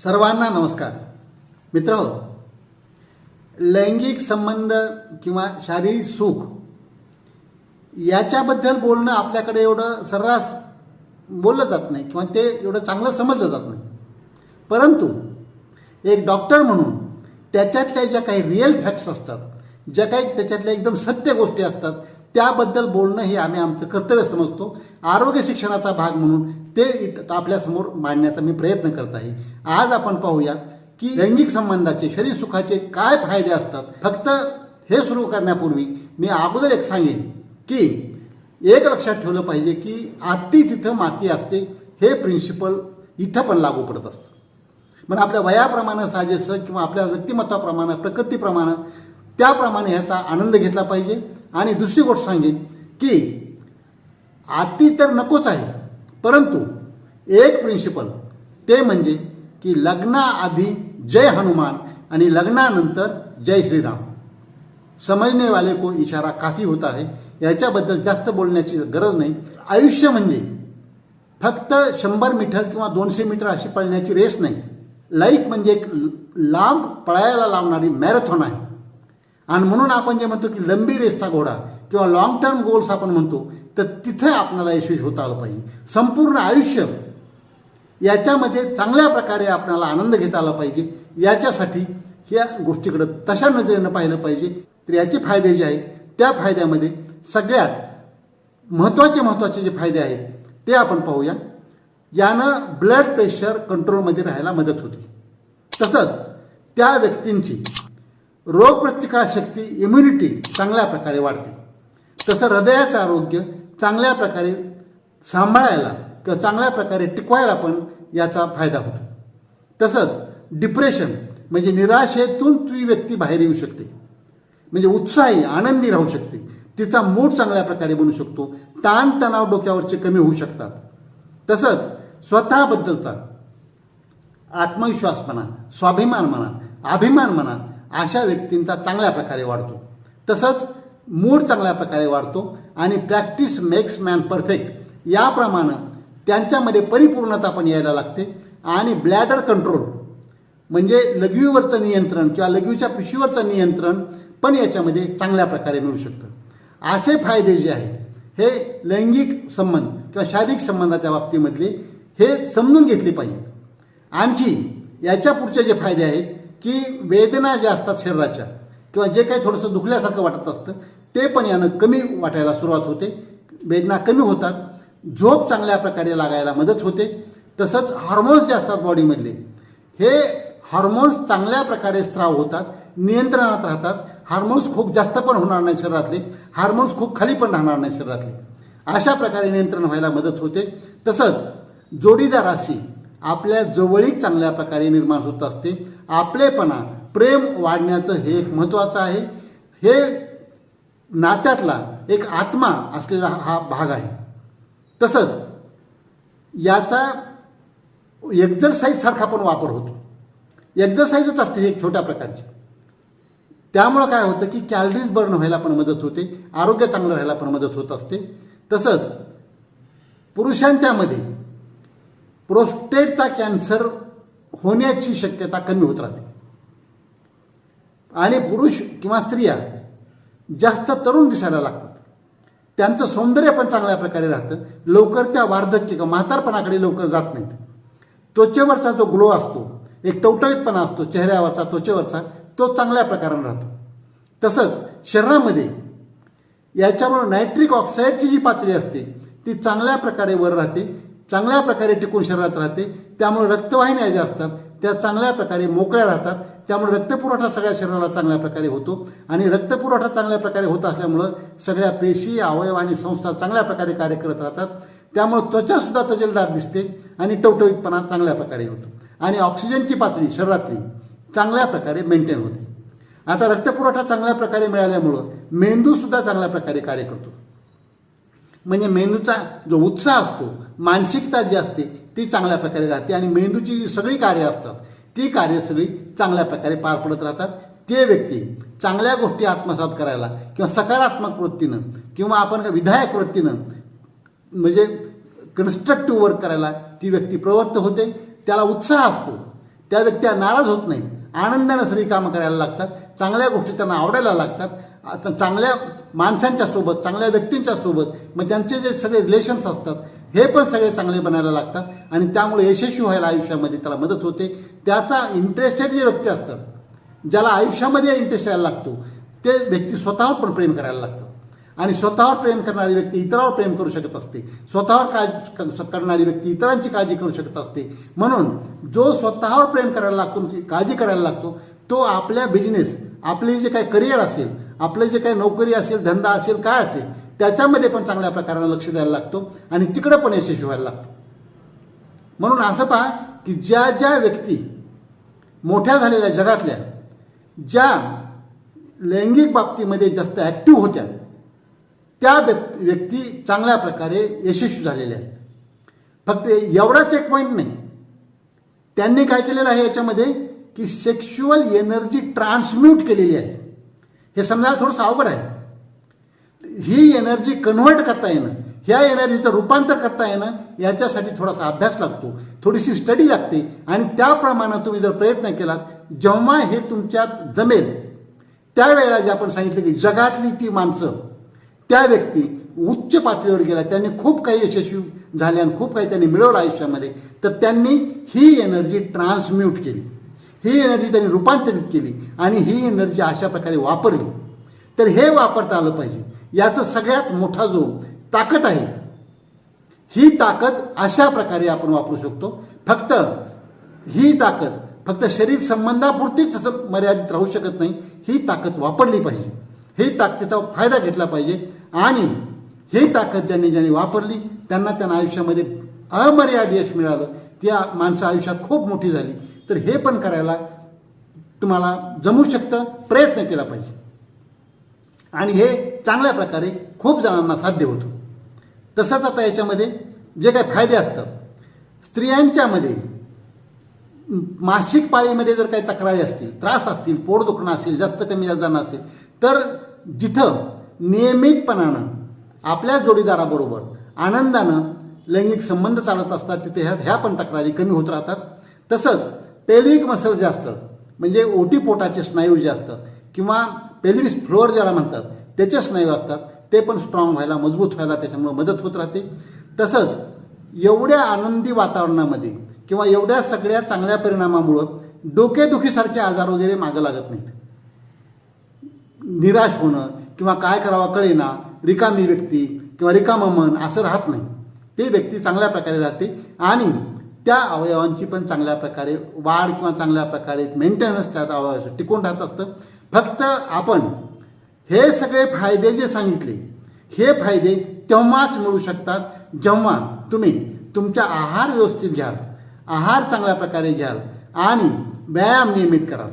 सर्वांना नमस्कार. मित्र हो, लैंगिक संबंध किंवा शारीरिक सुख याच्याबद्दल बोलणं आपल्याकडे एवढं सर्रास बोललं जात नाही किंवा ते एवढं चांगलं समजलं जात नाही. परंतु एक डॉक्टर म्हणून त्याच्यातल्या ज्या काही रिअल फॅक्ट्स असतात ज्या काही त्याच्यातल्या एकदम सत्य गोष्टी असतात त्याबद्दल बोलणं हे आम्ही आमचं कर्तव्य समजतो. आरोग्य शिक्षणाचा भाग म्हणून ते इथं आपल्यासमोर मांडण्याचा मी प्रयत्न करत आहे. आज आपण पाहूया की लैंगिक संबंधाचे शरीर सुखाचे काय फायदे असतात? फक्त हे सुरू करण्यापूर्वी मी अगोदर एक सांगेन की एक लक्षात ठेवलं पाहिजे की आती तिथं माती असते हे प्रिन्सिपल इथं पण लागू पडत असतं. मग आपल्या वयाप्रमाणे साजेसं किंवा आपल्या व्यक्तिमत्वाप्रमाणे प्रकृतीप्रमाणे त्याप्रमाणे ह्याचा आनंद घेतला पाहिजे. आणि दुसरी गोष्ट सांगेन की आती तर नकोच आहे परंतु एक प्रिन्सिपल ते म्हणजे की लग्नाआधी जय हनुमान आणि लग्नानंतर जय श्रीराम. समजने वाले को इशारा काफी होता आहे याच्याबद्दल जास्त बोलण्याची गरज नाही. आयुष्य म्हणजे फक्त शंभर मीटर किंवा दोनशे मीटर अशी पळण्याची रेस नाही. लाईफ म्हणजे एक लांब पळायला लावणारी मॅरेथॉन आहे. आणि म्हणून आपण जे म्हणतो की लंबी रेसचा घोडा किंवा लॉंग टर्म गोल्स आपण म्हणतो तर तिथे आपल्याला यशस्वी होता आलं पाहिजे. संपूर्ण आयुष्य याच्यामध्ये चांगल्या प्रकारे आपल्याला आनंद घेता आला पाहिजे. याच्यासाठी या गोष्टीकडे तशा नजरेनं पाहिलं पाहिजे. तर याचे फायदे जे आहेत त्या फायद्यामध्ये सगळ्यात महत्त्वाचे महत्त्वाचे जे फायदे आहेत ते आपण पाहूया. यानं ब्लड प्रेशर कंट्रोलमध्ये राहायला मदत होते. तसंच त्या व्यक्तींची रोगप्रतिकारशक्ती इम्युनिटी चांगल्या प्रकारे वाढते. तसं हृदयाचं आरोग्य चांगल्या प्रकारे सांभाळायला किंवा चांगल्या प्रकारे टिकवायला पण याचा फायदा होतो. तसंच डिप्रेशन म्हणजे निराशेतून ती व्यक्ती बाहेर येऊ शकते. म्हणजे उत्साही आनंदी राहू शकते. तिचा मूड चांगल्या प्रकारे बनू शकतो. ताणतणाव डोक्यावरचे कमी होऊ शकतात. तसंच स्वतःबद्दलचा आत्मविश्वास म्हणा स्वाभिमान म्हणा अभिमान म्हणा अशा व्यक्तींचा चांगल्या प्रकारे वाढतो. तसंच मूड चांगल्या प्रकारे वाढतो आणि प्रॅक्टिस मेक्स मॅन परफेक्ट याप्रमाणे त्यांच्यामध्ये परिपूर्णता पण यायला लागते आणि ब्लॅडर कंट्रोल म्हणजे लघवीवरचं नियंत्रण किंवा लघवीच्या पिशवीवरचं नियंत्रण पण याच्यामध्ये चांगल्या प्रकारे मिळू शकतं. असे फायदे जे आहेत हे लैंगिक संबंध किंवा शारीरिक संबंधाच्या बाबतीमधले हे समजून घेतले पाहिजे. आणखी याच्या पुढचे जे फायदे आहेत की वेदना ज्या असतात शरीराच्या किंवा जे काही थोडंसं दुखल्यासारखं वाटत असतं ते पण यानं कमी वाटायला सुरुवात होते. वेदना कमी होतात. झोप चांगल्या प्रकारे लागायला मदत होते. तसंच हार्मोन्स जे असतात बॉडीमधले हे हार्मोन्स चांगल्या प्रकारे स्त्राव होतात नियंत्रणात राहतात. हार्मोन्स खूप जास्त पण होणार नाही शरीरातले. हार्मोन्स खूप खाली पण राहणार नाही शरीरातले. अशा प्रकारे नियंत्रण व्हायला मदत होते. तसंच जोडीदार राशी आपल्या जवळीक चांगल्या प्रकारे निर्माण होत असते. आपलेपणा प्रेम वाढण्याचं हे एक महत्त्वाचं आहे. हे नात्यातला एक आत्मा असलेला हा भाग आहे. तसंच याचा एक्झरसाईजसारखा पण वापर होतो. एक्झरसाईजच असते एक छोट्या प्रकारची. त्यामुळं काय होतं की कॅलरीज बर्न व्हायला पण मदत होते. आरोग्य चांगलं राहायला पण मदत होत असते. तसंच पुरुषांच्यामध्ये प्रोस्टेटचा कॅन्सर होण्याची शक्यता कमी होत राहते. आणि पुरुष किंवा स्त्रिया जास्त तरुण दिसायला लागतात. त्यांचं सौंदर्य पण चांगल्या प्रकारे राहतं. लवकर त्या वार्धक्य किंवा म्हातारपणाकडे लवकर जात नाहीत. त्वचेवरचा जो ग्लो असतो एक टवटवीतपणा असतो चेहऱ्यावरचा त्वचेवरचा तो चांगल्या प्रकारानं राहतो. तसंच शरीरामध्ये याच्यामुळं नायट्रिक ऑक्साईडची जी पातळी असते ती चांगल्या प्रकारे वर राहते. चांगल्या प्रकारे टिकून शरीरात राहते त्यामुळे रक्तवाहिन्या ज्या असतात त्या चांगल्या प्रकारे मोकळ्या राहतात त्यामुळे रक्तपुरवठा सगळ्या शरीराला चांगल्या प्रकारे होतो. आणि रक्तपुरवठा चांगल्या प्रकारे होत असल्यामुळं सगळ्या पेशी अवयव आणि संस्था चांगल्या प्रकारे कार्य करत राहतात. त्यामुळे त्वचासुद्धा तजेलदार दिसते आणि टवटवीतपणा चांगल्या प्रकारे होतो. आणि ऑक्सिजनची पातळी शरीरातली चांगल्या प्रकारे मेंटेन होते. आता रक्तपुरवठा चांगल्या प्रकारे मिळाल्यामुळं मेंदूसुद्धा चांगल्या प्रकारे कार्य करतो. म्हणजे मेंदूचा जो उत्साह असतो मानसिकता जी असते ती चांगल्या प्रकारे राहते आणि मेंदूची जी सगळी कार्य असतात ती कार्य सगळी चांगल्या प्रकारे पार पडत राहतात. ते व्यक्ती चांगल्या गोष्टी आत्मसात करायला किंवा सकारात्मक वृत्तीनं किंवा आपण विधायक वृत्तीनं म्हणजे कन्स्ट्रक्टिव्ह वर्क करायला ती व्यक्ती प्रवृत्त होते त्याला उत्साह असतो. त्या व्यक्त्या नाराज होत नाही आनंदानं सगळी कामं करायला लागतात चांगल्या गोष्टी त्यांना आवडायला लागतात. आता चांगल्या माणसांच्या सोबत चांगल्या व्यक्तींच्या सोबत मग त्यांचे जे सगळे रिलेशन्स असतात हे पण सगळे चांगले बनायला लागतात. आणि त्यामुळे यशस्वी व्हायला आयुष्यामध्ये त्याला मदत होते. त्याचा इंटरेस्टेड जे व्यक्ती असतात ज्याला आयुष्यामध्ये इंटरेस्ट यायला लागतो ते व्यक्ती स्वतःवर पण प्रेम करायला लागतं. आणि स्वतःवर प्रेम करणारी व्यक्ती इतरावर प्रेम करू शकत असते. स्वतःवर काळजी करणारी व्यक्ती इतरांची काळजी करू शकत असते. म्हणून जो स्वतःवर प्रेम करायला लागतो काळजी करायला लागतो तो आपल्या बिझनेस आपले जे काही करिअर असेल आपलं जे काही नोकरी असेल धंदा असेल काय असेल त्याच्यामध्ये पण चांगल्या प्रकारानं लक्ष द्यायला लागतो आणि तिकडं पण यशस्वी व्हायला लागतो. म्हणून असं पहा की ज्या ज्या व्यक्ती मोठ्या झालेल्या जगातल्या ज्या लैंगिक बाबतीमध्ये जास्त ॲक्टिव्ह होत्या त्या व्यक्ती चांगल्या प्रकारे यशस्वी झालेल्या आहेत. फक्त एवढाच एक पॉईंट नाही. त्यांनी काय केलेलं आहे याच्यामध्ये की सेक्शुअल एनर्जी ट्रान्सम्यूट केलेली आहे. हे समजायला थोडंसं अवघड आहे ही एनर्जी कन्व्हर्ट करता येणं ह्या एनर्जीचं रूपांतर करता येणं याच्यासाठी थोडासा अभ्यास लागतो थोडीशी स्टडी लागते आणि त्याप्रमाणे तुम्ही जर प्रयत्न केलात जेव्हा हे तुमच्यात जमेल त्यावेळेला जे आपण सांगितलं की जगातली ती माणसं त्या व्यक्ती उच्च पातळीवर गेल्या त्यांनी खूप काही यशस्वी झाले आणि खूप काही त्यांनी मिळवलं आयुष्यामध्ये तर त्यांनी ही एनर्जी ट्रान्सम्यूट केली. ही एनर्जी त्यांनी रूपांतरित केली आणि ही एनर्जी अशा प्रकारे वापरली. तर हे वापरता आलं पाहिजे. याचा सगळ्यात मोठा जो ताकद आहे ही ताकद अशा प्रकारे आपण वापरू शकतो. फक्त ही ताकद फक्त शरीर संबंधापुरतीच असं मर्यादित राहू शकत नाही ही ताकद वापरली पाहिजे. ही ताकदीचा फायदा घेतला पाहिजे. आणि ही ताकद ज्यांनी ज्यांनी वापरली त्यांना त्यांना आयुष्यामध्ये अमर्याद यश मिळालं. त्या माणसं आयुष्यात खूप मोठी झाली. तर हे पण करायला तुम्हाला जमू शकतं प्रयत्न केला पाहिजे. आणि हे चांगल्या प्रकारे खूप जणांना साध्य होतं. तसंच आता याच्यामध्ये जे काही फायदे असतात स्त्रियांच्यामध्ये मासिक पाळीमध्ये जर काही तक्रारी असतील त्रास असतील पोट दुखणं असेल जास्त कमी जाणं असेल तर जिथं नियमितपणानं आपल्या जोडीदाराबरोबर आनंदानं लैंगिक संबंध चालत असतात तिथे ह्या ह्या पण तक्रारी कमी होत राहतात. तसंच पेल्विक मसल जे असतं म्हणजे ओटीपोटाचे स्नायू जे असतात किंवा पेल्विस फ्लोअर ज्याला म्हणतात त्याचे स्नायू असतात. ते पण स्ट्रॉंग व्हायला मजबूत व्हायला त्याच्यामुळे मदत होत राहते. तसंच एवढ्या आनंदी वातावरणामध्ये किंवा एवढ्या सगळ्या चांगल्या परिणामामुळं डोकेदुखीसारखे आजार वगैरे मागं लागत नाहीत. निराश होणं किंवा काय करावं कळेना रिकामी व्यक्ती किंवा रिकामं मन असं राहत नाही. ते व्यक्ती चांगल्या प्रकारे राहते. आणि त्या अवयवांची पण चांगल्या प्रकारे वाढ किंवा चांगल्या प्रकारे मेंटेनन्स त्या अवयवाचं टिकून राहत असतं. फक्त आपण हे सगळे फायदे जे सांगितले हे फायदे तेव्हाच मिळू शकतात जेव्हा तुम्ही तुमचा आहार व्यवस्थित घ्याल आहार चांगल्या प्रकारे घ्याल आणि व्यायाम नियमित कराल.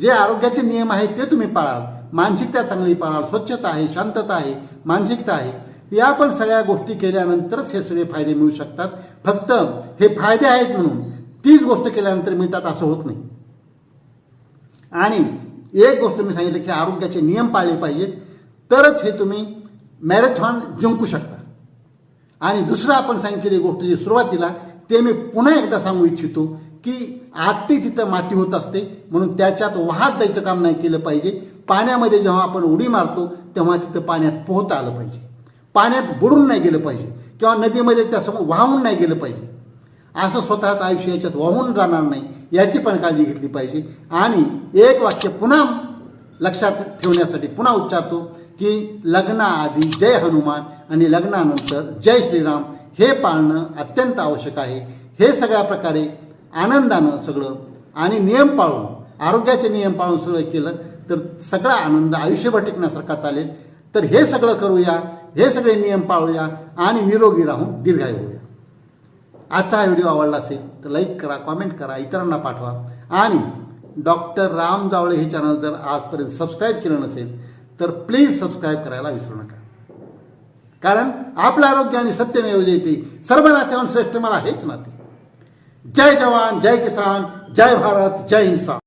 जे आरोग्याचे नियम आहेत ते तुम्ही पाळाल. मानसिकता चांगली पाळाल. स्वच्छता आहे शांतता आहे मानसिकता आहे. या पण सगळ्या गोष्टी केल्यानंतरच हे सगळे फायदे मिळू शकतात. फक्त हे फायदे आहेत म्हणून तीच गोष्ट केल्यानंतर मिळतात असं होत नाही. आणि एक गोष्ट मी सांगितलं की आरोग्याचे नियम पाळले पाहिजेत. तरच हे तुम्ही मॅरेथॉन जिंकू शकता. आणि दुसरं आपण सांगितलेली गोष्ट जी सुरुवातीला ते मी पुन्हा एकदा सांगू इच्छितो की आत्ती तिथं माती होत असते म्हणून त्याच्यात वाहत जायचं काम नाही केलं पाहिजे. पाण्यामध्ये जेव्हा आपण उडी मारतो तेव्हा तिथं पाण्यात पोहता आलं पाहिजे. पाण्यात बुडून नाही गेलं पाहिजे किंवा नदीमध्ये त्यासमोर वाहून नाही गेलं पाहिजे. असं स्वतःच आयुष्य याच्यात वाहून जाणार नाही याची पण काळजी घेतली पाहिजे. आणि एक वाक्य पुन्हा लक्षात ठेवण्यासाठी पुन्हा उच्चारतो की लग्नाआधी जय हनुमान आणि लग्नानंतर जय श्रीराम हे पाळणं अत्यंत आवश्यक आहे. हे सगळ्या प्रकारे आनंदानं सगळं आणि नियम पाळून आरोग्याचे नियम पाळून सगळं केलं तर सगळा आनंद आयुष्यभर टिकण्यासारखा चालेल. तर हे सगळं करूया हे सगळे नियम पाळूया आणि निरोगी राहून दीर्घायू होऊया. आजचा हा व्हिडिओ आवडला असेल तर लाईक करा कॉमेंट करा इतरांना पाठवा. आणि डॉक्टर राम जावळे हे चॅनल जर आजपर्यंत सबस्क्राईब केलं नसेल तर प्लीज सबस्क्राईब करायला विसरू नका. कारण आपलं आरोग्य आणि सत्यमेव जयते सर्व नात्यावर श्रेष्ठ मला हेच नाते जय जवान जय किसान जय भारत जय इन्सान